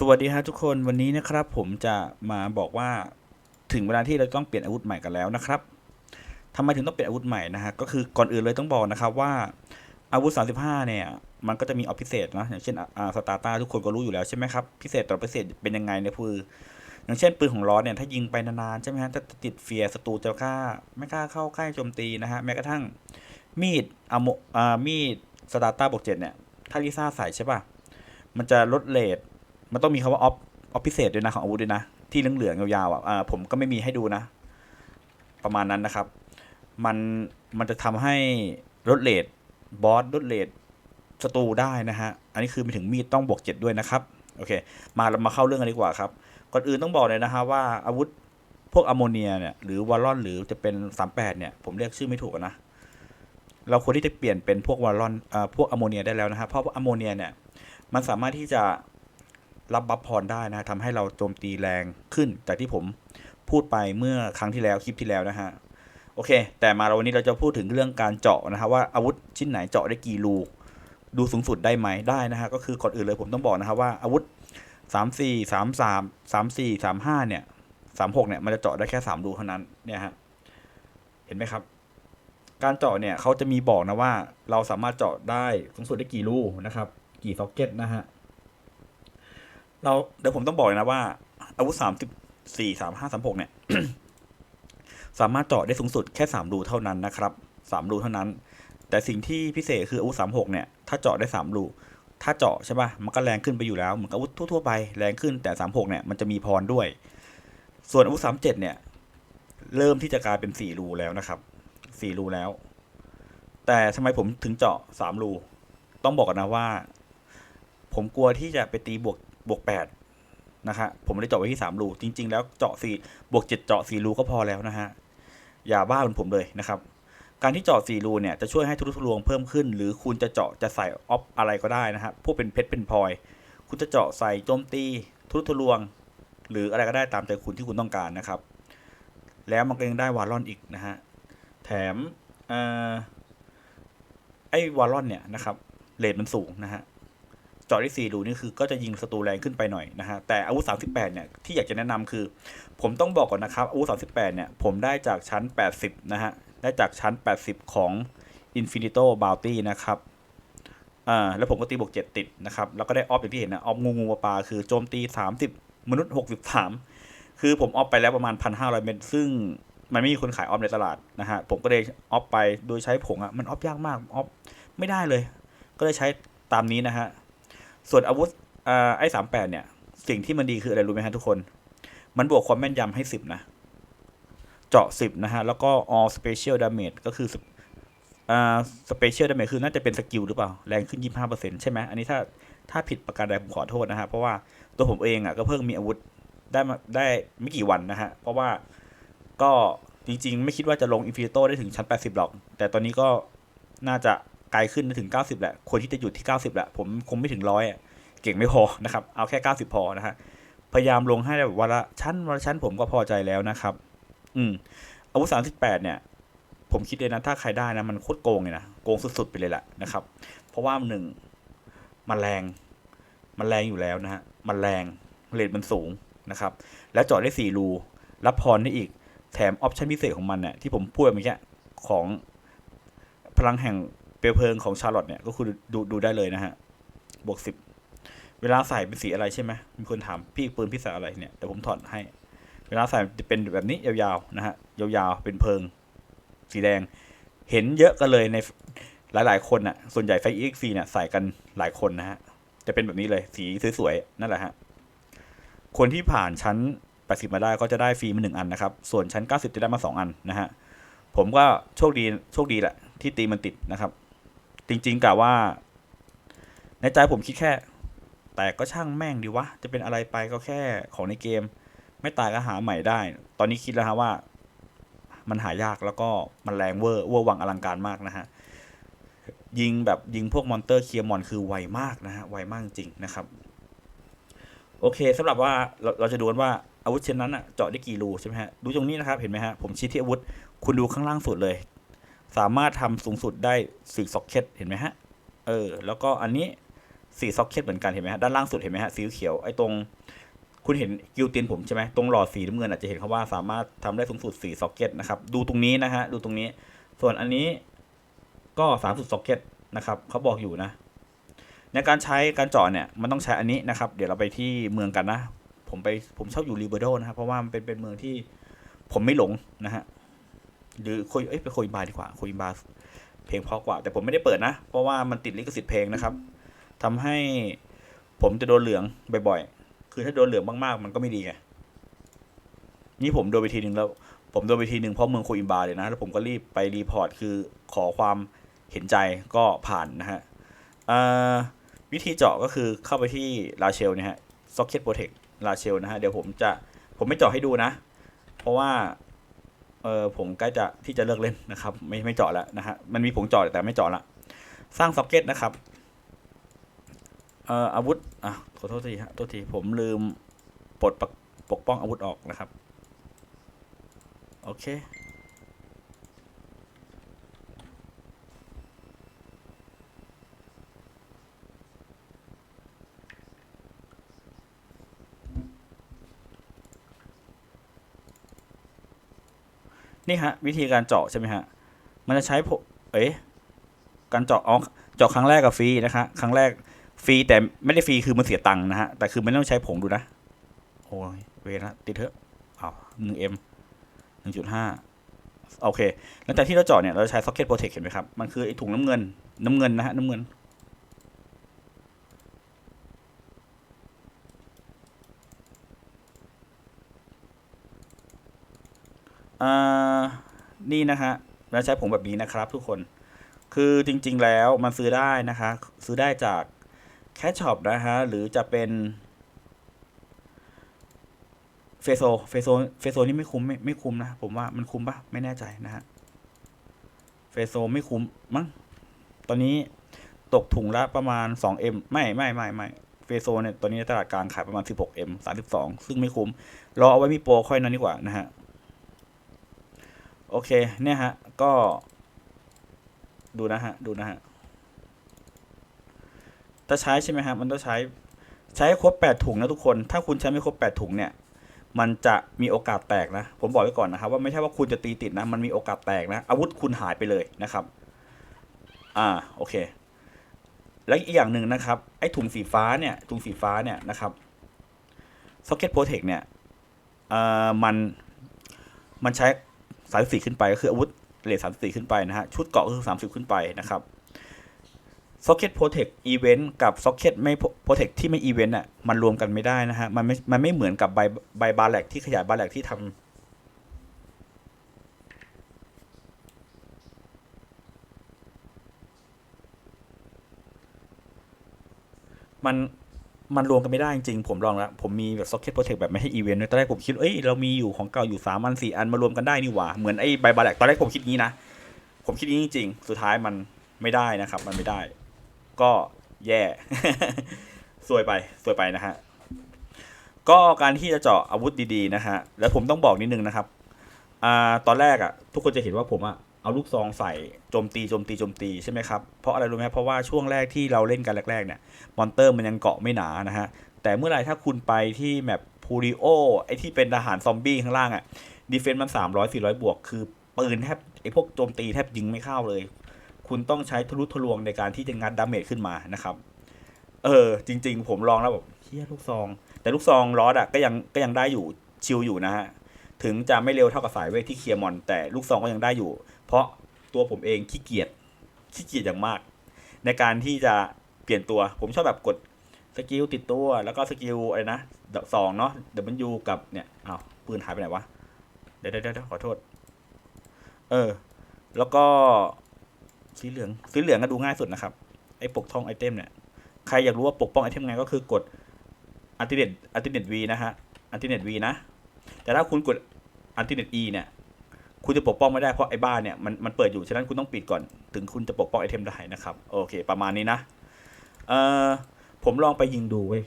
สวัสดีฮะทุกคนวันนี้นะครับ ผมจะมาบอกว่าถึงเวลาที่เราต้องเปลี่ยนอาวุธใหม่กันแล้วนะครับทำไมถึงต้องเปลี่ยนอาวุธใหม่นะฮะก็คือก่อนอื่นเลยต้องบอกนะครับว่าอาวุธ 35 เนี่ย มันก็จะมีออฟพิเศษนะอย่างเช่นอ่าสตาร์ตาทุกคนก็รู้อยู่แล้วใช่ไหมครับพิเศษต่อพิเศษเป็นยังไงเนี่ยคืออย่างเช่นปืนของล้อเนี่ยถ้ายิงไปนานๆใช่ไหมฮะถ้าติดเฟียร์ศัตรูจะกล้าไม่กล้าเข้าใกล้โจมตีนะฮะแม้กระทั่งมีดอะโมอ่ามีดสตาร์ตาบวกเจ็ดเนี่ยถ้าลิซ่าใส่ใช่ป่ะมันจะลดเลท มันต้องมีคำว่าออฟออฟพิเศษด้วยนะของอาวุธด้วยนะ ที่เหลืองๆยาวๆอะผมก็ไม่มีให้ดูนะ ประมาณนั้นนะครับ มันมันจะทำให้ลดเลทบอสลดเลทศัตรูได้นะฮะ อันนี้คือไปถึงมีดต้องบวกเจ็ดด้วยนะครับ โอเค มาเรามาเข้าเรื่องกันดีกว่าครับ ก่อนอื่นต้องบอกเลยนะฮะว่าอาวุธพวกอะโมเนียเนี่ยหรือวอลลอนหรือจะเป็น38เนี่ย ผมเรียกชื่อไม่ถูกนะ เราควรที่จะเปลี่ยนเป็นพวกวอลลอนอ่าพวกอะโมเนียได้แล้วนะครับเพราะว่าอะโมเนียเนี่ยมันสามารถที่จะ รับบัฟพรได้นะทำให้เราโจมตีแรงขึ้นจากที่ผมพูดไปเมื่อครั้งที่แล้วคลิปที่แล้วนะฮะโอเค แต่มาเราวันนี้เราจะพูดถึงเรื่องการเจาะนะฮะว่าอาวุธชิ้นไหนเจาะได้กี่รูก ดูสูงสุดได้ไหมได้นะฮะก็คือก่อนอื่นเลยผมต้องบอกนะครับว่าอาวุธสามสี่สามสามสามสี่สามห้าเนี่ยสามหกเนี่ยมันจะเจาะได้แค่สามรูเท่านั้นเนี่ยฮะเห็นไหมครับ การเจาะเนี่ยเขาจะมีบอกนะว่า เราสามารถเจาะได้สูงสุดได้กี่รูกนะครับ กี่ซ็อกเก็ตนะฮะ เราเดี๋ยวผมต้องบอกเลยนะว่า อาวุธสามสิบสี่สามห้าสามหกเนี่ย สามารถเจาะได้สูงสุดแค่สามรูเท่านั้นนะครับสามรูเท่านั้น แต่สิ่งที่พิเศษคืออาวุธสามหกเนี่ย ถ้าเจาะได้สามรูถ้าเจาะใช่ป่ะมันก็แรงขึ้นไปอยู่แล้วเหมือนกับอาวุธทั่วๆไปแรงขึ้นแต่สามหกเนี่ยมันจะมีพรด้วย ส่วนอาวุธสามเจ็ดเนี่ย เริ่มที่จะกลายเป็นสี่รูแล้วนะครับสี่รูแล้ว แต่ทำไมผมถึงเจาะสามรูต้องบอกกันนะว่า ผมกลัวที่จะไปตีบวก บวกแปดนะฮะผมเลยเจาะไว้ที่สามรูจริง ๆ แล้วเจาะสี่บวกเจ็ดเจาะสี่รูก็พอแล้วนะฮะอย่าบ้าเหมือนผมเลยนะครับการที่เจาะสี่รูเนี่ยจะช่วยให้ทุลุทุลวงเพิ่มขึ้น หรือคุณจะเจาะจะใส่ออฟอะไรก็ได้นะฮะพวกเป็นเพชรเป็นพลอย คุณจะเจาะใส่โจมตีทุลุทุลวง หรืออะไรก็ได้ตามใจคุณที่คุณต้องการนะครับ แล้วมันก็ยังได้วาลอนอีกนะฮะแถมอไอ้วาลอนเนี่ยนะครับเลทมันสูงนะฮะ จาะได้4รูนี่คือก็จะยิงศัตรูแรงขึ้นไปหน่อยนะฮะแต่อาวุธ 38 เนี่ยที่อยากจะแนะนำคือ ผมต้องบอกก่อนนะครับอาวุธ 38 เนี่ยผมได้จากชั้น 80 นะฮะได้จากชั้น 80 ของ Infinito Bounty นะครับอ่าแล้วผมก็ตีบวก 7 ติดนะครับ แล้วก็ได้ออฟอย่างที่เห็นนะออฟงูงูปลาปลาคือโจมตี 30 มนุษย์ 63 คือผมออฟไปแล้วประมาณ 1,500 เมตร ซึ่งมันไม่มีคนขายออฟในตลาดนะฮะผมก็เลยออฟไปโดยใช้ผงอะ่ะมันออฟยากมากออฟไม่ได้เลย ก็เลยใช้ตามนี้นะฮะ ส่วนอาวุธไอ้สามแปดเนี่ย สิ่งที่มันดีคืออะไรรู้ไหมฮะทุกคน มันบวกความแม่นยำให้สิบนะ เจาะสิบนะฮะ แล้วก็ all special damage ก็คืออ่า special damage คือน่าจะเป็นสกิลหรือเปล่า แรงขึ้น25%ใช่ไหมอันนี้ถ้าถ้าผิดประการใดผมขอโทษนะฮะ เพราะว่าตัวผมเองอะก็เพิ่งมีอาวุธได้มาได้ไม่กี่วันนะฮะ เพราะว่าก็จริงๆ ไม่คิดว่าจะลง Infinito ได้ถึงชั้น 80 หรอก แต่ตอนนี้ก็น่าจะ ไกลขึ้นถึง 90แหละควรที่จะหยุดที่ 90แหละผมคงไม่ถึงร้อยเก่งไม่พอนะครับ เอาแค่ 90 พอนะฮะพยายามลงให้แบบวันละชั้นวันละชั้นผมก็พอใจแล้วนะครับ อืมอาวุธ38เนี่ย ผมคิดเลยนะ ถ้าใครได้นะ มันโคตรโกงเลยนะ โกงสุดๆไปเลยแหละนะครับ เพราะว่าหนึ่งมันแรง มันแรงอยู่แล้วนะฮะ มันแรงเรทมันสูงนะครับ แล้วเจาะได้สี่รูรับพรได้อีก แถมออปชั่นพิเศษของมันเนี่ยที่ผมพูดไปเมื่อกี้ของพลังแห่ง เปลวเพลิงของชาร์ลอตเนี่ยก็คือดูดูได้เลยนะฮะ บวกสิบ เวลาใส่เป็นสีอะไรใช่ไหมมีคนถามพี่ปืนพี่ใส่อะไรเนี่ยเดี๋ยวผมถอดให้ เวลาใส่จะเป็นแบบนี้ยาวๆนะฮะ ยาวๆ เป็นเพลิง สีแดง เห็นเยอะกันเลยในหลายๆ คนน่ะ ส่วนใหญ่ไฟเอ็กซีเนี่ยใส่กันหลายคนนะฮะ จะเป็นแบบนี้เลย สีสวยๆ นั่นแหละฮะ คนที่ผ่านชั้น 80 มาได้ก็จะได้ฟรีมาหนึ่งอันนะครับ ส่วนชั้น 90 จะได้มาสองอันนะฮะ ผมก็โชคดี โชคดีแหละที่ตีมันติดนะครับ จริงๆกะว่า ในใจผมคิดแค่ แต่ก็ช่างแม่งดีวะ จะเป็นอะไรไปก็แค่ของในเกม ไม่ตายก็หาใหม่ได้ ตอนนี้คิดแล้วฮะว่า มันหายากแล้วก็มันแรงเวอร์เวอร์วังอลังการมากนะฮะยิงแบบยิงพวกมอนเตอร์เคลียร์มอนคือไวมากนะฮะไวมากจริงนะครับ โอเคสำหรับว่าเราเราจะดูกันว่าอาวุธเช่นนั้นอะเจาะได้กี่รูใช่ไหมฮะดูตรงนี้นะครับเห็นไหมฮะผมชี้ที่อาวุธ คุณดูข้างล่างสุดเลย สามารถทำสูงสุดได้สี่ซ็อกเก็ตเห็นไหมฮะ เออ แล้วก็อันนี้สี่ซ็อกเก็ตเหมือนกันเห็นไหมฮะ ด้านล่างสุดเห็นไหมฮะ สีเขียว ไอ้ตรง คุณเห็นกิลตินผมใช่ไหม ตรงหลอดสีน้ำเงินอาจจะเห็นเขาว่าสามารถทำได้สูงสุด4ซ็อกเก็ตนะครับ ดูตรงนี้นะฮะ ดูตรงนี้ ส่วนอันนี้ก็3สุดซ็อกเก็ตนะครับ เขาบอกอยู่นะ ในการใช้การเจาะเนี่ย มันต้องใช้อันนี้นะครับ เดี๋ยวเราไปที่เมืองกันนะ ผมไป ผมชอบอยู่รีเบโดนะครับ เพราะว่ามันเป็นเป็นเมืองที่ผมไม่หลงนะฮะ หรือโคยเอ้ยไปโคยบาดีกว่าโคยบาเพลงเพราะกว่า แต่ผมไม่ได้เปิดนะ เพราะว่ามันติดลิขสิทธิ์เพลงนะครับทำให้ผมจะโดนเหลืองบ่อยๆ คือถ้าโดนเหลืองมากๆ มันก็ไม่ดีไง นี่ผมโดนไปทีหนึ่งแล้ว ผมโดนไปทีหนึ่งเพราะเมืองโคอิมบาเลยนะ แล้วผมก็รีบไปรีพอร์ต คือขอความเห็นใจก็ผ่านนะฮะวิธีเจาะก็คือเข้าไปที่ลาเชลเนี่ยฮะ Socket Protect ลาเชลนะฮะ เดี๋ยวผมจะ ผมไม่เจาะให้ดูนะ เพราะว่า เออผมใกล้จะที่จะเลิกเล่นนะครับ ไม่ไม่เจาะแล้วนะฮะมันมีผงเจาะแต่ไม่เจาะละสร้างซ็อกเก็ตนะครับเอ่ออาวุธอะขอโทษทีฮะโทษทีผมลืมปลดปกปกป้องอาวุธออกนะครับ โอเค นี่ฮะวิธีการเจาะใช่ไหมฮะมันจะใช้ผเอ๊ะการเจาะอ๋อเจาะครั้งแรกกับฟรีนะคะครั้งแรกฟรีแต่ไม่ได้ฟรีคือมันเสียตังค์นะฮะแต่คือไม่ต้องใช้ผงดูนะโอ้ยเวรละติดเถอะอ้าวหนึ่งเอ็มหนึ่งจุดห้าโอเคหลังจากที่เราเจาะเนี่ยเราใช้ socket protect เห็นไหมครับ มันคือไอ้ถุงน้ำเงินน้ำเงินนะฮะน้ำเงินอ่า นี่นะฮะเราใช้ผงแบบนี้นะครับทุกคน คือจริงๆแล้วมันซื้อได้นะคะ ซื้อได้จากแคชช็อปนะฮะ หรือจะเป็นเฟโซ เฟโซ เฟโซนี่ไม่คุ้มไม่ไม่คุ้มนะ ผมว่ามันคุ้มปะไม่แน่ใจนะฮะ เฟโซไม่คุ้มมั้ง ตอนนี้ตกถุงละประมาณ 2M ไม่ไม่ไม่ไม่เฟโซเนี่ยตอนนี้ในตลาดกลางขายประมาณ 16M 32 ซึ่งไม่คุ้ม รอเอาไว้มีโปรค่อยนั้นดีกว่านะฮะ เคเนี่ยฮะ ก็ดูนะฮะ ดูนะฮะถ้าใช้ใช่ไหมฮะ มันต้องใช้ใช้ครบแปดถุงนะทุกคน ถ้าคุณใช้ไม่ครบแปดถุงเนี่ย มันจะมีโอกาสแตกนะ ผมบอกไว้ก่อนนะครับว่าไม่ใช่ว่าคุณจะตีติดนะ มันมีโอกาสแตกนะ อาวุธคุณหายไปเลยนะครับ อ่า โอเค แล้วอีกอย่างหนึ่งนะครับ ไอ้ถุงสีฟ้าเนี่ย ถุงสีฟ้าเนี่ยนะครับ Socket Protect เนี่ย เอ่อ มัน มันใช้ สามสี่ขึ้นไปก็คืออาวุธเลทสามสี่ขึ้นไปนะฮะ ชุดเกาะก็คือสามสิบขึ้นไปนะครับ Socket Protect Event กับ Socket ไม่ Protect ที่ไม่ Event อะมันรวมกันไม่ได้นะฮะ มันไม่มันไม่เหมือนกับใบใบบาร์แลกที่ขยายบาร์แลกที่ทำมัน มันรวมกันไม่ได้จริงๆผมลองแล้วผมมีแบบ Socket Protect แบบไม่ให้อีเวนต์ตอนแรกผมคิดเอ้ยเรามีอยู่ของเก่าอยู่สามอันสี่อันมารวมกันได้นี่หว่าเหมือนไอ้ใบบาแลกตอนแรกผมคิดงี้นะผมคิดงี้จริงๆสุดท้ายมันไม่ได้นะครับ มันไม่ได้ ก็แย่สวยไปสวยไปนะฮะก็การที่จะเจาะอาวุธดีๆนะฮะแล้วผมต้องบอกนิดนึงนะครับอ่าตอนแรกอะ่ะ ทุกคนจะเห็นว่าผมอะ เอาลูกซองใส่โจมตีโจมตีโจมตีใช่ไหมครับ เพราะอะไรรู้ไหมเพราะว่าช่วงแรกที่เราเล่นกันแรกๆเนี่ยมอนเตอร์มันยังเกาะไม่หนานะฮะ แต่เมื่อไหร่ถ้าคุณไปที่แมปพูริโอไอที่เป็นทหารซอมบี้ข้างล่างอะ่ะดีเฟนซ์มันสามร้อยสี่ร้อยบวก คือปืนแทบไอพวกโจมตีแทบยิงไม่เข้าเลย คุณต้องใช้ทะลุทะลวงในการที่จะงัดดาเมจขึ้นมานะครับ เออ จริง ๆ ผมลองแล้วแบบเฮียลูกซอง แต่ลูกซองลอสอะก็ยังก็ยังได้อยู่ชิลอยู่นะฮะถึงจะไม่เร็วเท่ากับสายเวทที่เคลียร์มอน แต่ลูกซองก็ยังได้อยู่ เพราะตัวผมเองขี้เกียจขี้เกียจอย่างมาก ในการที่จะเปลี่ยนตัว ผมชอบแบบกดสกิลติดตัว แล้วก็สกิลอะไรนะสองเนาะเดี๋ยวมันยูกับเนี่ยอ้าวปืนหายไปไหนวะเดี๋ยวเดี๋ยวเดี๋ยวขอโทษ เออ แล้วก็สีเหลืองสีเหลืองก็ดูง่ายสุดนะครับไอ้ปกท่องไอเทมเนี่ยใครอยากรู้ว่าปกป้องไอเทมไงก็คือกดอันติเนตอันติเนตวีนะฮะอันติเนตวีนะ แต่ถ้าคุณกดอันติเนตอีเนี่ย คุณจะปกป้องไม่ได้เพราะไอ้บ้านเนี่ยมันมันเปิดอยู่ฉะนั้นคุณต้องปิดก่อน ถึงคุณจะปกป้องไอเทมได้นะครับโอเค ประมาณนี้นะเอ่อผมลองไปยิงดูเว้ย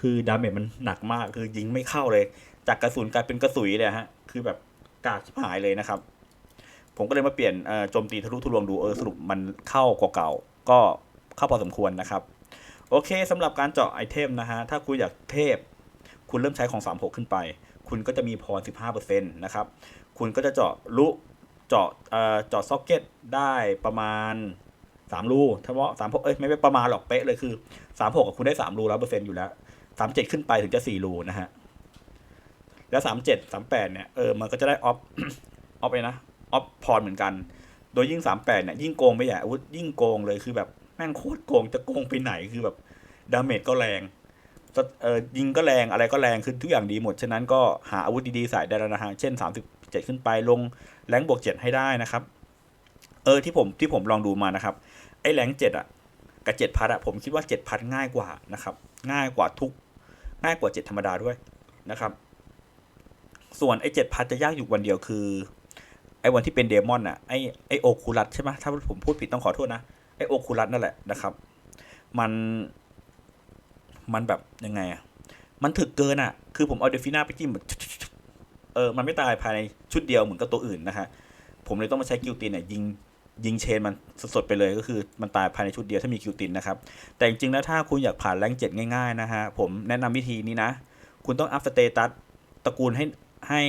คือดาเมจมันหนักมากคือยิงไม่เข้าเลย จากกระสุนกลายเป็นกระสุยเลยฮะคือแบบกากชิบหายเลยนะครับ ผมก็เลยมาเปลี่ยนโจมตีทะลุทะลวงดูเออสรุปมันเข้ากว่าเก่า ก็เข้าพอสมควรนะครับโอเคสำหรับการเจาะไอเทมนะฮะถ้าคุณอยากเทพ คุณเริ่มใช้ของ 36 ขึ้นไป คุณก็จะมีพร 15%นะครับ คุณก็จะเจาะลุเจาะเอ่อเจาะซ็อกเก็ตได้ประมาณ3รูถ้าว่า36เอ้ยไม่เป็นประมาณหรอกเป๊ะเลยคือ36กับคุณได้3รูร้อยเปอร์เซ็นต์อยู่แล้ว37ขึ้นไปถึงจะ4รูนะฮะ แล้ว37 38เนี่ยเออมันก็จะได้ออฟออฟเลยนะออฟพรเหมือนกัน โดยยิ่ง38เนี่ยยิ่งโกงไปใหญ่อาวุธยิ่งโกงเลยคือแบบแม่งโคตรโกงจะโกงไปไหนคือแบบดาเมจก็แรงเออยิงก็แรงอะไรก็แรงคือทุกอย่างดีหมด ฉะนั้นก็หาอาวุธดีๆใส่ได้แล้วนะฮะ เช่น 7 ขึ้นไปลงแรงบวก 7 ให้ได้นะครับ เออที่ผมที่ผมลองดูมานะครับ ไอ้แรงเจ็ดอะกับเจ็ดพัดอะผมคิดว่าเจ็ดพัดง่ายกว่านะครับง่ายกว่าทุกง่ายกว่าเจ็ดธรรมดาด้วยนะครับ ส่วนไอ้เจ็ดพัดจะยากอยู่วันเดียวคือไอ้วันที่เป็นเดมอนอะไอ้ไอ้โอคูลัสใช่ไหมถ้าผมพูดผิดต้องขอโทษนะไอ้โอคูลัสนั่นแหละนะครับ มันมันแบบยังไงอะมันถึกเกินอะ คือผมเอาเดฟิน่าไปจิ้มแบบ เออมันไม่ตายภายในชุดเดียวเหมือนกับตัวอื่นนะฮะผมเลยต้องมาใช้กิลตินเนี่ยยิงยิงเชนมันสดๆไปเลยก็คือมันตายภายในชุดเดียวถ้ามีกิลตินนะครับ แต่จริงๆแล้วถ้าคุณอยากผ่านแรงเจ็ดง่ายๆนะฮะผมแนะนำวิธีนี้นะ คุณต้องอัพสเตตัสตระกูลให้ให้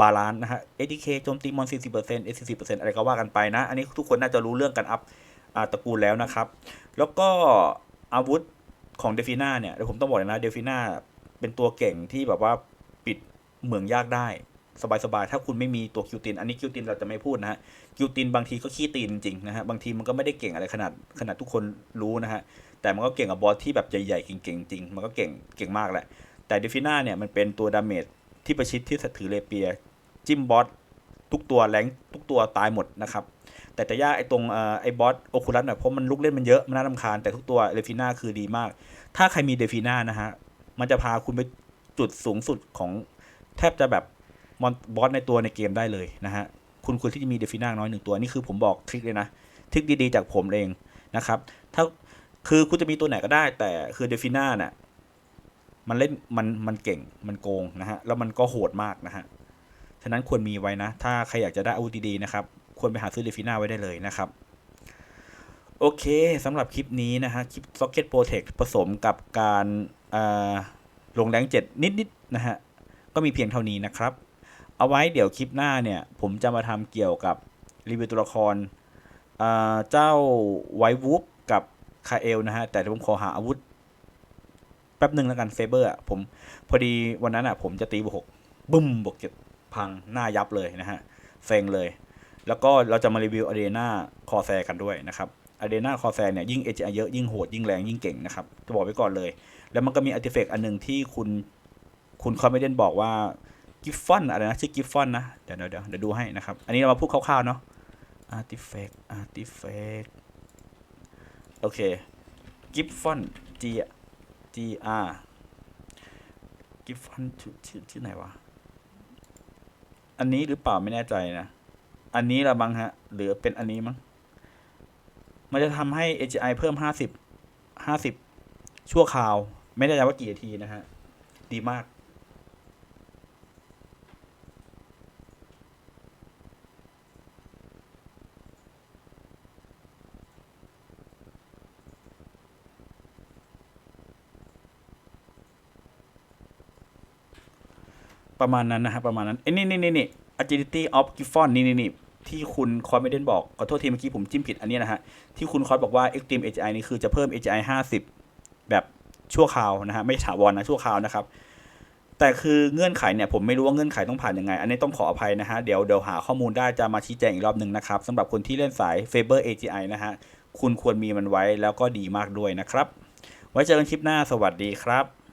บาลานซ์นะฮะ ATK โจมตีมอน 40% S 40%อะไรก็ว่ากันไปนะ อันนี้ทุกคนน่าจะรู้เรื่องการอัพอ่าตระกูลแล้วนะครับ แล้วก็อาวุธของเดฟิน่าเนี่ยเดี๋ยวผมต้องบอกเลยนะเดฟิน่าเป็นตัวเก่งที่แบบว่า เหมืองยากได้ สบายๆ ถ้าคุณไม่มีตัวคิวติน อันนี้คิวตินเราจะไม่พูดนะฮะ คิวตินบางทีก็ขี้ตีนจริงนะฮะ บางทีมันก็ไม่ได้เก่งอะไรขนาดขนาดทุกคนรู้นะฮะ แต่มันก็เก่งกับบอสที่แบบใหญ่ๆ เก่งๆ จริง มันก็เก่งเก่งมากแหละ แต่เดฟิน่าเนี่ยมันเป็นตัวดาเมจที่ประชิดที่ถือเลเปีย จิ้มบอสทุกตัวแรงทุกตัวตายหมดนะครับแต่จะยากไอ้ตรงไอ้บอสโอคูลัสเนี่ยเพราะมันลุกเล่นมันเยอะ มันน่ารำคาญแต่ทุกตัวเดฟิน่าคือดีมาก ถ้าใครมีเดฟิน่านะฮะ มันจะพาคุณไปจุดสูงสุดของ แทบจะแบบมอนบอสในตัวในเกมได้เลยนะฮะ คุณควรที่จะมีเดฟิน่าน้อยหนึ่งตัว นี่คือผมบอกทริคเลยนะ ทริคดีๆ จากผมเองนะครับ ถ้าคือคุณจะมีตัวไหนก็ได้ แต่คือเดฟิน่าเนี่ยมันเล่นมันมันเก่งมันโกงนะฮะ แล้วมันก็โหดมากนะฮะ ฉะนั้นควรมีไว้นะ ถ้าใครอยากจะได้อาวุธดีๆนะครับ ควรไปหาซื้อเดฟิน่าไว้ได้เลยนะครับโอเคสำหรับคลิปนี้นะฮะ คลิป Socket Protect ผสมกับการลงแรงเจ็ดนิดๆนะฮะ ก็มีเพียงเท่านี้นะครับ เอาไว้เดี๋ยวคลิปหน้าเนี่ย ผมจะมาทำเกี่ยวกับรีวิวตัวละครเจ้าไววูฟกับคาเอลนะฮะ แต่ผมขอหาอาวุธ แป๊บหนึ่งแล้วกันเซเบอร์อะผมพอดีวันนั้นอะผมจะตีบวกหกบึ้มบวกเจ็ดพังหน้ายับเลยนะฮะเซ็งเลย แล้วก็เราจะมารีวิวอ r เดนาคอแซกันด้วยนะครับอ r เดนาคอแซเนี่ยยิ่งเอจเยอะยิ่งโหดยิ่งแรงยิ่งเก่งนะครับจะบอกไว้ก่อนเลย แล้วมันก็มีอาร์ติเฟกต์อันหนึ่งที่คุณ คุณคอมเมเดนบอกว่ากิฟฟอนอะไรนะชื่อกิฟฟอนนะ เดี๋ยวเดี๋ยวเดี๋ยวดูให้นะครับ อันนี้เรามาพูดคร่าวๆเนาะอาร์ติเฟกต์อาร์ติเฟกโอเคกิฟฟอน G G R กิฟฟอนชื่อชื่อชื่อไหนวะ อันนี้หรือเปล่าไม่แน่ใจนะ อันนี้ละบังฮะ หรือเป็นอันนี้มั้ง มันจะทำให้ AGI เพิ่ม 50 50 ชั่วคราว ไม่แน่ใจว่ากี่นาทีนะฮะ ดีมาก ประมาณนั้นนะครับประมาณนั้นเอ้ยนี่นี่นี่นี่ agility of Giffon นี่นี่นี่ที่คุณคอร์ไม่เดนบอก ขอโทษทีเมื่อกี้ผมจิ้มผิดอันนี้นะฮะ ที่คุณคอร์บอกว่า extreme AGI นี่คือจะเพิ่ม AGI 50 แบบชั่วคราวนะฮะ ไม่ถาวรนะชั่วคราวนะครับ แต่คือเงื่อนไขเนี่ย ผมไม่รู้ว่าเงื่อนไขต้องผ่านยังไง อันนี้ต้องขออภัยนะฮะ เดี๋ยวเดี๋ยวหาข้อมูลได้จะมาชี้แจงอีกรอบหนึ่งนะครับสำหรับคนที่เล่นสาย Faber AGI นะฮะคุณควรมีมันไว้แล้วก็ดีมากด้วยนะครับ ไว้เจอกันคลิปหน้าสวัสดีครับ